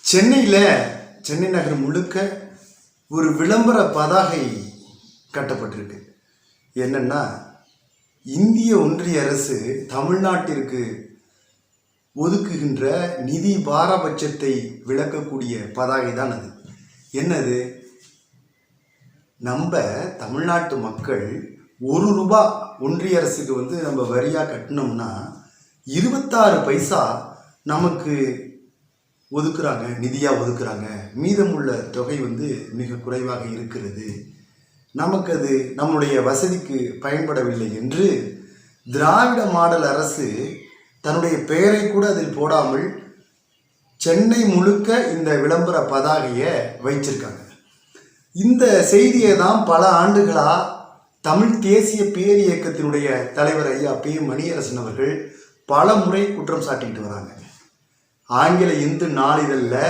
சென்னையில் சென்னை நகர் முழுக்க ஒரு விளம்பர பதாகை கட்டப்பட்டிருக்கு. என்னன்னா இந்திய ஒன்றிய அரசு தமிழ்நாட்டிற்கு ஒதுக்குகின்ற நிதி பாரபட்சத்தை விளக்கக்கூடிய பதாகை தான் அது. என்னது? நம்ம தமிழ்நாட்டு மக்கள் ஒரு ரூபா ஒன்றிய அரசுக்கு வந்து நம்ம வரியாக கட்டினோம்னா இருபத்தாறு பைசா நமக்கு ஒதுக்குறாங்க நிதியாக ஒதுக்குறாங்க. மீதமுள்ள தொகை வந்து மிக குறைவாக இருக்கிறது. நமக்கு அது நம்முடைய வசதிக்கு பயன்படவில்லை என்று திராவிட மாடல் அரசு தன்னுடைய பெயரை கூட அதில் போடாமல் சென்னை முழுக்க இந்த விளம்பர பதாகையை வைச்சிருக்காங்க. இந்த செய்தியை தான் பல ஆண்டுகளாக தமிழ் தேசிய பேரியக்கத்தினுடைய தலைவர் ஐயா பி மணியரசன் அவர்கள் பல முறை குற்றம் சாட்டிக்கிட்டு வராங்க. ஆங்கில இந்து நாளிதழில்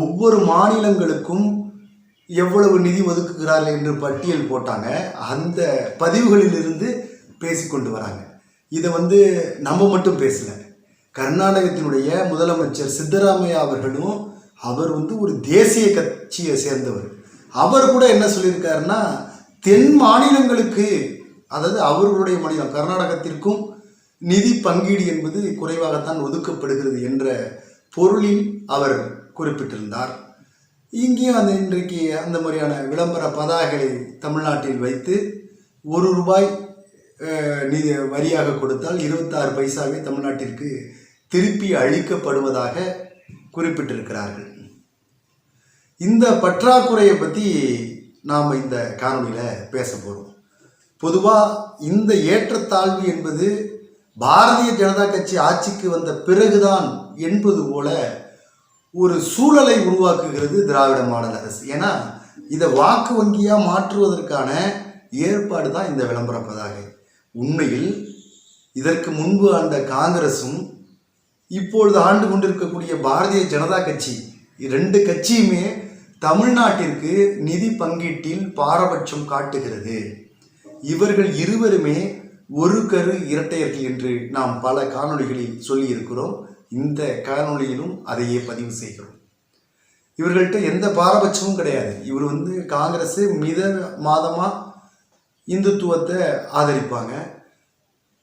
ஒவ்வொரு மாநிலங்களுக்கும் எவ்வளவு நிதி ஒதுக்குகிறார்கள் என்று பட்டியல் போட்டாங்க. அந்த பதிவுகளிலிருந்து பேசிக்கொண்டு வராங்க. இதை வந்து நம்ம மட்டும் பேசலை. கர்நாடகத்தினுடைய முதலமைச்சர் சித்தராமையா அவர்களும் அவர் வந்து ஒரு தேசிய கட்சியை சேர்ந்தவர். அவர் கூட என்ன சொல்லியிருக்காருன்னா தென் மாநிலங்களுக்கு அதாவது அவர்களுடைய மாநிலம் கர்நாடகத்திற்கும் நிதி பங்கீடு என்பது குறைவாகத்தான் ஒதுக்கப்படுகிறது என்ற பொருளில் அவர் குறிப்பிட்டிருந்தார். இங்கேயும் அந்த இன்றைக்கு அந்த மாதிரியான விளம்பர பதாகைகளை தமிழ்நாட்டில் வைத்து ஒரு ரூபாய் நிதி வரியாக கொடுத்தால் இருபத்தாறு பைசாவே தமிழ்நாட்டிற்கு திருப்பி அளிக்கப்படுவதாக குறிப்பிட்டிருக்கிறார்கள். இந்த பற்றாக்குறையை பற்றி நாம் இந்த காணொலியில் பேச போகிறோம் பொதுவாக இந்த ஏற்றத்தாழ்வு என்பது பாரதிய ஜனதா கட்சி ஆட்சிக்கு வந்த பிறகுதான் என்பது போல ஒரு சூழலை உருவாக்குகிறது திராவிட மாடல் அரசு. ஏன்னா இதை வாக்கு வங்கியாக மாற்றுவதற்கான ஏற்பாடு தான் இந்த விளம்பர பதாகை. உண்மையில் இதற்கு முன்பு ஆண்ட காங்கிரசும் இப்பொழுது ஆண்டு கொண்டிருக்கக்கூடிய பாரதிய ஜனதா கட்சி ரெண்டு கட்சியுமே தமிழ்நாட்டிற்கு நிதி பங்கீட்டில் பாரபட்சம் காட்டுகிறது. இவர்கள் இருவருமே ஒரு கரு இரட்டையர்கள் என்று நாம் பல காணொளிகளில் சொல்லியிருக்கிறோம். இந்த காணொளியிலும் அதையே பதிவு செய்கிறோம். இவர்கள்ட்ட எந்த பாரபட்சமும் கிடையாது. இவர் வந்து காங்கிரஸ் மித மாதமாக இந்துத்துவத்தை ஆதரிப்பாங்க.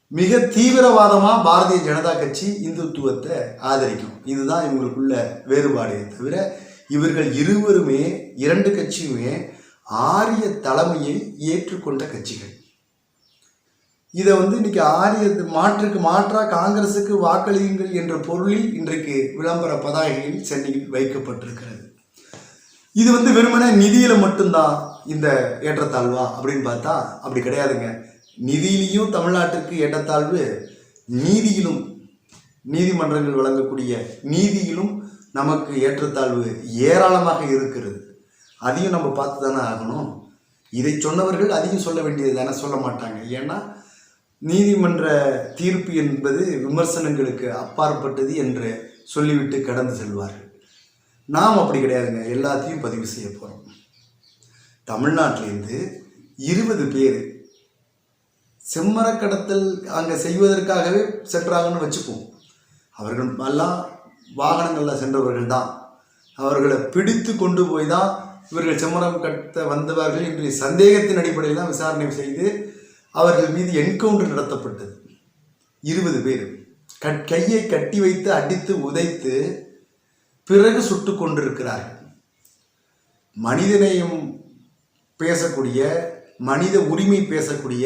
மிக தீவிரவாதமாக பாரதிய ஜனதா கட்சி இந்துத்துவத்தை ஆதரிக்கும். இதுதான் இவங்களுக்குள்ள வேறுபாடே தவிர இவர்கள் இருவருமே இரண்டு கட்சியுமே ஆரிய தலைமையை ஏற்றுக்கொண்ட கட்சிகள். இதை வந்து இன்னைக்கு ஆரிய மாற்றுக்கு மாற்றாக காங்கிரசுக்கு வாக்களியுங்கள் என்ற பொருளில் இன்றைக்கு விளம்பர பதாகையில் சென்னையில் வைக்கப்பட்டிருக்கிறது. இது வந்து வெறுமனே நிதியில் மட்டும்தான் இந்த ஏற்றத்தாழ்வா அப்படின்னு பார்த்தா அப்படி கிடையாதுங்க. நிதியிலையும் தமிழ்நாட்டிற்கு ஏற்றத்தாழ்வு நீதியிலும் நீதிமன்றங்கள் வழங்கக்கூடிய நீதியிலும் நமக்கு ஏற்றத்தாழ்வு ஏராளமாக இருக்கிறது. அதையும் நம்ம பார்த்து தானே ஆகணும். இதை சொன்னவர்கள் அதையும் சொல்ல வேண்டியது தானே சொல்ல மாட்டாங்க. ஏன்னா நீதிமன்ற தீர்ப்பு என்பது விமர்சனங்களுக்கு அப்பாற்பட்டது என்று சொல்லிவிட்டு கடந்து செல்வார்கள். நாம் அப்படி கிடையாதுங்க. எல்லாத்தையும் பதிவு செய்ய போகிறோம் தமிழ்நாட்டிலேருந்து இருபது பேர் செம்மரக்கடத்தல் அங்கே செய்வதற்காகவே சென்றாங்கன்னு வச்சுப்போம் அவர்கள் எல்லாம் வாகனங்களில் சென்றவர்கள் தான். அவர்களை பிடித்து கொண்டு போய் தான் இவர்கள் செம்மரம் கட்ட வந்தவர்கள் என்று சந்தேகத்தின் அடிப்படையில் தான் விசாரணை செய்து அவர்கள் மீது என்கவுண்டர் நடத்தப்பட்டது. இருபது பேர். கட் கையை கட்டி வைத்து அடித்து உதைத்து பிறகு சுட்டு கொண்டிருக்கிறார்கள். மனிதநேயம் பேசக்கூடிய மனித உரிமை பேசக்கூடிய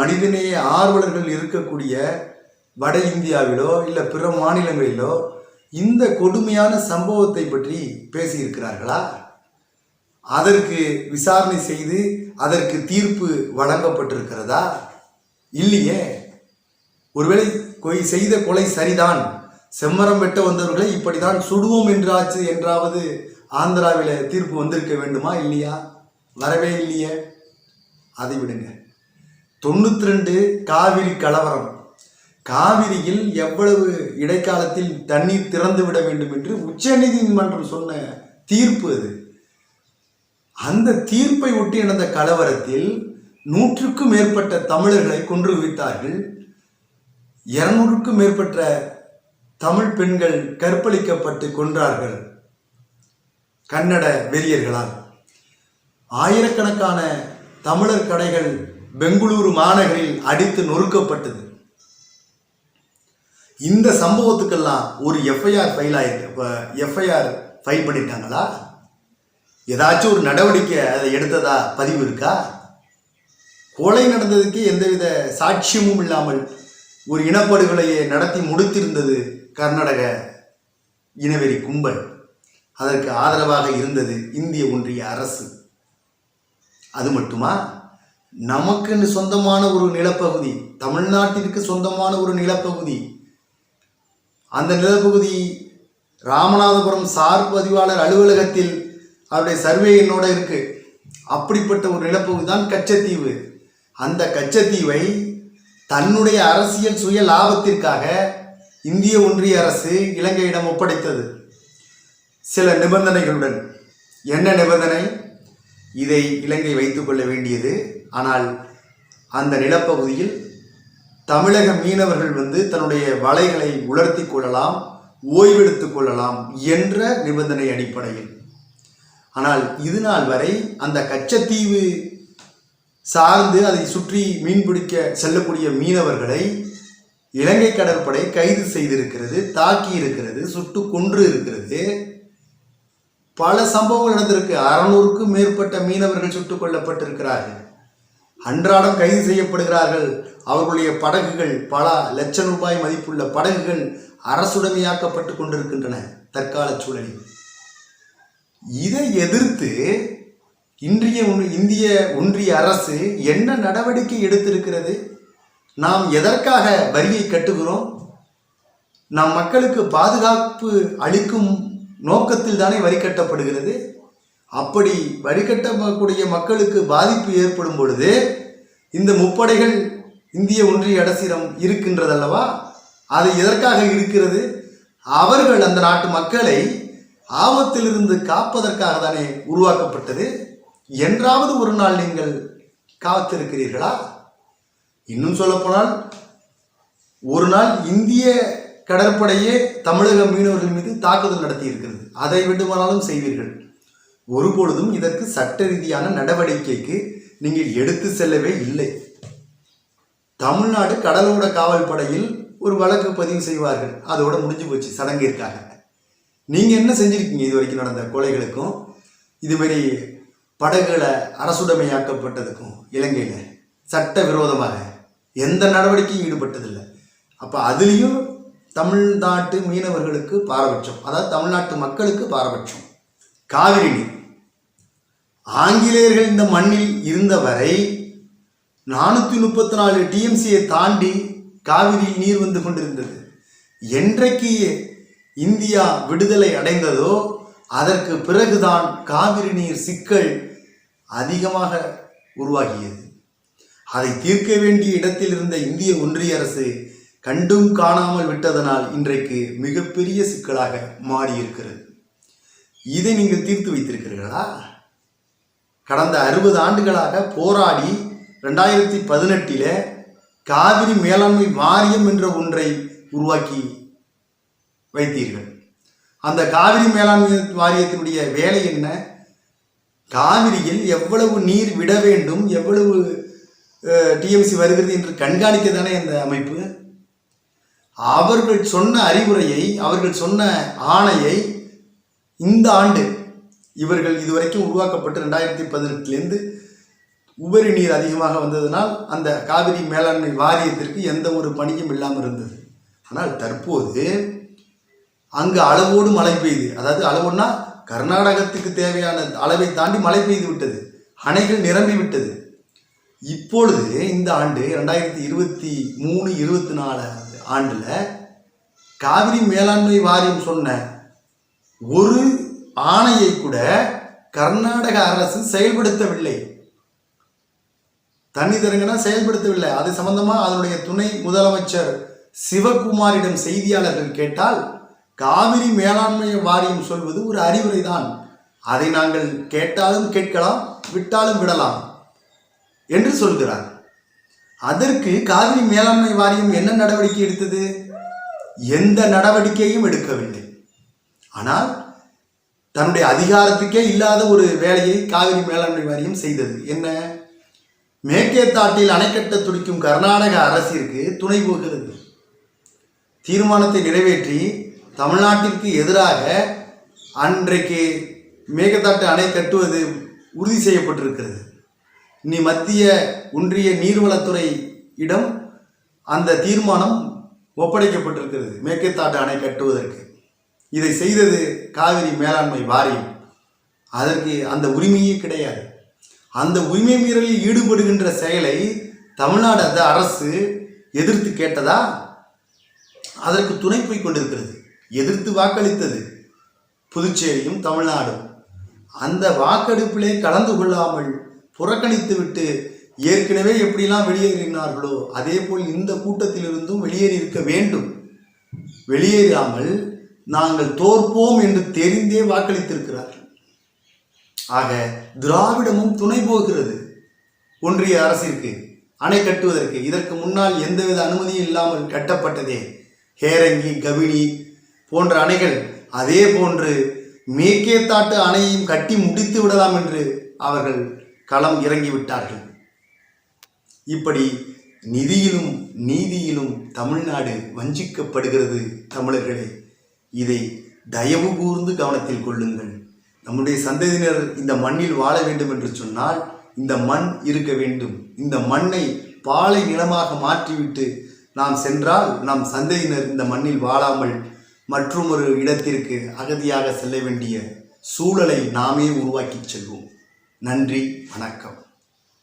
மனிதநேய ஆர்வலர்கள் இருக்கக்கூடிய வட இந்தியாவிலோ இல்லை பிற மாநிலங்களிலோ இந்த கொடுமையான சம்பவத்தை பற்றி பேசியிருக்கிறார்களா? அதற்கு விசாரணை செய்து அதற்கு தீர்ப்பு வழங்கப்பட்டிருக்கிறதா? இல்லையே. ஒருவேளை கொய் செய்த கொலை சரிதான். செம்மரம் வெட்ட வந்தவர்களை இப்படிதான் சுடுவோம் என்றாச்சு என்றாவது ஆந்திராவில் தீர்ப்பு வந்திருக்க வேண்டுமா இல்லையா? வரவே இல்லையே. அதை விடுங்க. தொண்ணூற்றி ரெண்டு காவிரி கலவரம். காவிரியில் எவ்வளவு இடைக்காலத்தில் தண்ணீர் திறந்து விட வேண்டும் என்று உச்சநீதிமன்றம் சொன்ன தீர்ப்பு அது. அந்த தீர்ப்பை ஒட்டி நடந்த கலவரத்தில் நூற்றுக்கும் மேற்பட்ட தமிழர்களை கொன்று குவித்தார்கள் இருநூறுக்கும் மேற்பட்ட தமிழ் பெண்கள் கற்பழிக்கப்பட்டு கொன்றார்கள். கன்னட வெறியர்களால். ஆயிரக்கணக்கான தமிழர் கடைகள் பெங்களூரு மாநகரில் அடித்து நொறுக்கப்பட்டது. இந்த சம்பவத்துக்கெல்லாம் ஒரு எஃப்ஐஆர் ஃபைல் ஆயிருக்கு. எஃப்ஐஆர் ஃபைல் பண்ணிட்டாங்களா? ஏதாச்சும் ஒரு நடவடிக்கை அதை எடுத்ததா பதிவு இருக்கா? கொலை நடந்ததுக்கு எந்தவித சாட்சியமும் இல்லாமல் ஒரு இனப்படுகொலையை நடத்தி முடித்திருந்தது கர்நாடக இனவெறி கும்பல். அதற்கு ஆதரவாக இருந்தது இந்திய ஒன்றிய அரசு. அது மட்டுமா? நமக்குன்னு சொந்தமான ஒரு நிலப்பகுதி தமிழ்நாட்டிற்கு சொந்தமான ஒரு நிலப்பகுதி. அந்த நிலப்பகுதி ராமநாதபுரம் சார் பதிவாளர் அலுவலகத்தில் அவருடைய சர்வே என்னோட இருக்கு. அப்படிப்பட்ட ஒரு நிலப்பகுதி தான் கச்சத்தீவு. அந்த கச்சத்தீவை தன்னுடைய அரசியல் சுய லாபத்திற்காக இந்திய ஒன்றிய அரசு இலங்கையிடம் ஒப்படைத்தது. சில நிபந்தனைகளுடன். என்ன நிபந்தனை? இதை இலங்கை வைத்துக்கொள்ள வேண்டியது. ஆனால் அந்த நிலப்பகுதியில் தமிழக மீனவர்கள் வந்து தன்னுடைய வலைகளை உலர்த்தி கொள்ளலாம் ஓய்வெடுத்துக் கொள்ளலாம் என்ற நிபந்தனை அடிப்படையில். ஆனால் இது நாள் வரை அந்த கச்சத்தீவு சார்ந்து அதை சுற்றி மீன்பிடிக்க செல்லக்கூடிய மீனவர்களை இலங்கை கடற்படை கைது செய்திருக்கிறது தாக்கி இருக்கிறது சுட்டு கொன்று இருக்கிறது பல சம்பவங்கள் நடந்திருக்கு. அறநூறுக்கும் மேற்பட்ட மீனவர்கள் சுட்டுக் கொல்லப்பட்டிருக்கிறார்கள். அன்றாடம் கைது செய்யப்படுகிறார்கள். அவர்களுடைய படகுகள் பல லட்சம் ரூபாய் மதிப்புள்ள படகுகள் அரசுடைமையாக்கப்பட்டு கொண்டிருக்கின்றன. தற்கால சூழலில். இதை எதிர்த்து இன்றைய இந்திய ஒன்றிய அரசு என்ன நடவடிக்கை எடுத்திருக்கிறது? நாம் எதற்காக வரியை கட்டுகிறோம்? நம் மக்களுக்கு பாதுகாப்பு அளிக்கும் நோக்கத்தில் தானே வரி கட்டப்படுகிறது. அப்படி வரி கட்டக்கூடிய மக்களுக்கு பாதிப்பு ஏற்படும் பொழுது இந்த முப்படைகள் இந்திய ஒன்றிய அரசிடம் இருக்கின்றதல்லவா? அது எதற்காக இருக்கிறது? அவர்கள் அந்த நாட்டு மக்களை ஆபத்திலிருந்து காப்பதற்காக தானே உருவாக்கப்பட்டது? என்றாவது ஒரு நாள் நீங்கள் காத்திருக்கிறீர்களா? இன்னும் சொல்லப்போனால் ஒரு நாள் இந்திய கடற்படையே தமிழக மீனவர்கள் மீது தாக்குதல் நடத்தி இருக்கிறது அதை விடுமானாலும் செய்வீர்கள். ஒருபொழுதும் இதற்கு சட்ட ரீதியான நடவடிக்கைக்கு நீங்கள் எடுத்து செல்லவே இல்லை. தமிழ்நாடு கடலோட காவல் படையில் ஒரு வழக்கு பதிவு செய்வார்கள். அதோட முடிஞ்சு போச்சு சடங்கிற்காக. நீங்கள் என்ன செஞ்சுருக்கீங்க இது வரைக்கும் நடந்த கொலைகளுக்கும் இதுமாரி படகுகளை அரசுடைமையாக்கப்பட்டதுக்கும் இலங்கையில் சட்ட விரோதமாக எந்த நடவடிக்கையும் ஈடுபட்டதில்லை. அப்போ அதுலேயும் தமிழ்நாட்டு மீனவர்களுக்கு பாரபட்சம். அதாவது தமிழ்நாட்டு மக்களுக்கு பாரபட்சம். காவிரி நீர். ஆங்கிலேயர்கள் இந்த மண்ணில் இருந்தவரை நானூற்றி முப்பத்தி நாலு டிஎம்சியை தாண்டி காவிரியில் நீர் வந்து கொண்டிருந்தது. என்றைக்கு இந்தியா விடுதலை அடைந்ததோ அதற்கு பிறகுதான் காவிரி நீர் சிக்கல் அதிகமாக உருவாகியது. அதை தீர்க்க வேண்டிய இடத்தில் இருந்த இந்திய ஒன்றிய அரசு கண்டும் காணாமல் விட்டதனால் இன்றைக்கு மிகப்பெரிய சிக்கலாக மாறியிருக்கிறது. இதை நீங்கள் தீர்த்து வைத்திருக்கிறீர்களா? கடந்த அறுபது ஆண்டுகளாக போராடி ரெண்டாயிரத்தி பதினெட்டில் காவிரி மேலாண்மை வாரியம் என்ற ஒன்றை உருவாக்கி வைத்தீர்கள். அந்த காவிரி மேலாண்மை வாரியத்தினுடைய வேலை என்ன? காவிரியில் எவ்வளவு நீர் விட வேண்டும் எவ்வளவு டிஎம்சி வருகிறது என்று கண்காணிக்க தானே அந்த அமைப்பு? அவர்கள் சொன்ன அறிவுரையை அவர்கள் சொன்ன ஆணையை இந்த ஆண்டு இவர்கள் இதுவரைக்கும் உருவாக்கப்பட்டு ரெண்டாயிரத்தி பதினெட்டுலேருந்து உபரி நீர் அதிகமாக வந்ததனால் அந்த காவிரி மேலாண்மை வாரியத்திற்கு எந்த ஒரு பணியும் இல்லாமல் இருந்தது. ஆனால் தற்போது அங்கு அளவோடு மழை பெய்யுது அதாவது அளவுன்னா கர்நாடகத்துக்கு தேவையான அளவை தாண்டி மழை பெய்து விட்டது அணைகள் நிரம்பி விட்டது. இப்பொழுது இந்த ஆண்டு ரெண்டாயிரத்தி இருபத்தி மூணு இருபத்தி நாலு ஆண்டில் காவிரி மேலாண்மை வாரியம் சொன்ன ஒரு ஆணையை கூட கர்நாடக அரசு செயல்படுத்தவில்லை. தண்ணி தருங்கன்னா செயல்படுத்தவில்லை. அது சம்பந்தமாக அதனுடைய துணை முதலமைச்சர் சிவகுமாரிடம் செய்தியாளர்கள் கேட்டால் காவிரி மேலாண்மை வாரியம் சொல்வது ஒரு அறிவுரை தான் அதை நாங்கள் கேட்டாலும் கேட்கலாம் விட்டாலும் விடலாம் என்று சொல்கிறார். அதற்கு காவிரி மேலாண்மை வாரியம் என்ன நடவடிக்கை எடுத்தது? எந்த நடவடிக்கையும் எடுக்கவில்லை. ஆனால் தன்னுடைய அதிகாரத்துக்கே இல்லாத ஒரு வேலையை காவிரி மேலாண்மை வாரியம் செய்தது. என்ன? மேற்கேத்தாட்டில் அணைக்கட்ட துடிக்கும் கர்நாடக அரசிற்கு துணை போகிறது. தீர்மானத்தை நிறைவேற்றி தமிழ்நாட்டிற்கு எதிராக அன்றைக்கு மேகதாட்டு அணை கட்டுவது உறுதி செய்யப்பட்டிருக்கிறது. இனி மத்திய ஒன்றிய நீர்வளத்துறை இடம் அந்த தீர்மானம் ஒப்படைக்கப்பட்டிருக்கிறது மேற்கேத்தாட்டு அணை கட்டுவதற்கு. இதை செய்தது காவிரி மேலாண்மை வாரியம். அதற்கு அந்த உரிமையே கிடையாது. அந்த உரிமை மீறலில் ஈடுபடுகின்ற செயலை தமிழ்நாடு அந்த அரசு எதிர்த்து கேட்டதா? அதற்கு துணை போய் கொண்டிருக்கிறது. எதிர்த்து வாக்களித்தது புதுச்சேரியும் தமிழ்நாடும். அந்த வாக்கெடுப்பிலே கலந்து கொள்ளாமல் புறக்கணித்து விட்டு ஏற்கனவே எப்படிலாம் வெளியேறினார்களோ அதே போல் இந்த கூட்டத்திலிருந்தும் வெளியேறி இருக்க வேண்டும். வெளியேறாமல் நாங்கள் தோற்போம் என்று தெரிந்தே வாக்களித்திருக்கிறார்கள். ஆக திராவிடமும் துணை போகிறது. ஒன்றிய அரசிற்கு அணை கட்டுவதற்கு இதற்கு முன்னால் எந்தவித அனுமதியும் இல்லாமல் கட்டப்பட்டதே. ஹேரங்கி கபினி போன்ற அணைகள் அதே போன்று மேக்கேத்தாட்டு அணையையும் கட்டி முடித்து விடலாம் என்று அவர்கள் களம் இறங்கிவிட்டார்கள் இப்படி நிதியிலும் நீதியிலும் தமிழ்நாடு வஞ்சிக்கப்படுகிறது தமிழர்களே. இதை தயவு கூர்ந்து கவனத்தில் கொள்ளுங்கள். நம்முடைய சந்ததியினர் இந்த மண்ணில் வாழ வேண்டும் என்று சொன்னால் இந்த மண் இருக்க வேண்டும். இந்த மண்ணை பாலை நிலமாக மாற்றிவிட்டு நாம் சென்றால் நம் சந்ததியினர் இந்த மண்ணில் வாழாமல் மற்றும் ஒரு இடத்திற்கு அகதியாக செல்ல வேண்டிய சூழலை நாமே உருவாக்கிச் செல்வோம். நன்றி வணக்கம்.